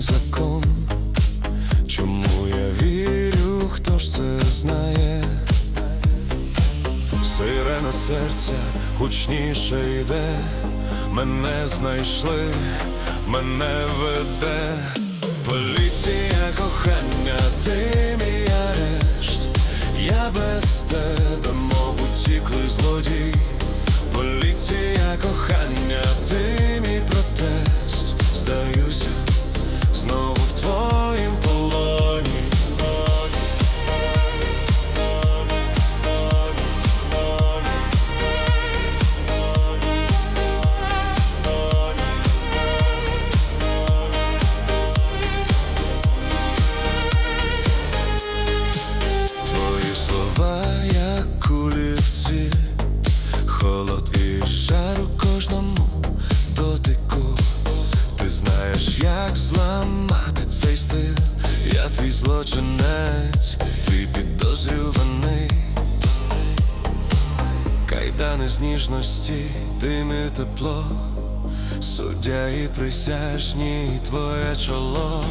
закон. Чому я вірю, хто ж це знає? Сирена серця гучніше йде, мене знайшли, мене веде. Поліція кохання, ти мій арешт, я без тебе, мов утіклий злодій. Поліція кохання, ти злочинець, твій підозрюваний. Кайдани з ніжності, дим і тепло, суддя і присяжні, і твоє чоло.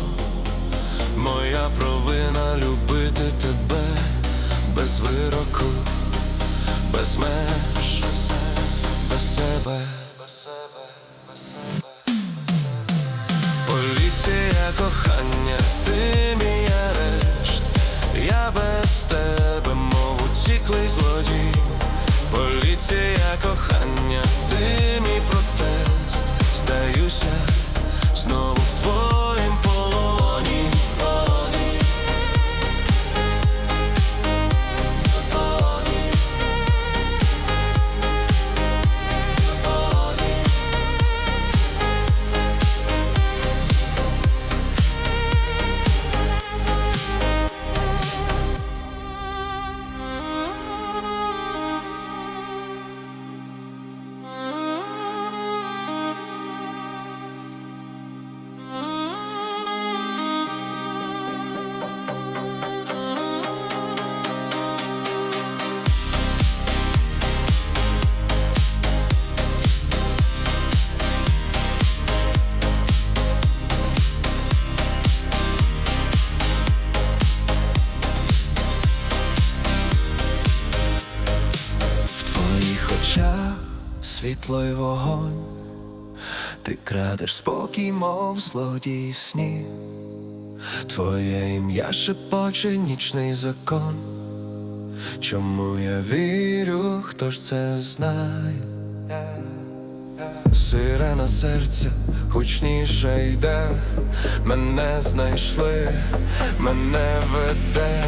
Моя провина любити тебе без вироку, без меж, без себе, без себе, без себе. Поліція кохання, очах світло й вогонь, ти крадеш спокій, мов злодій сні. Твоє ім'я шепоче нічний закон. Чому я вірю, хто ж це знає? Сирена серця гучніше йде, мене знайшли, мене веде.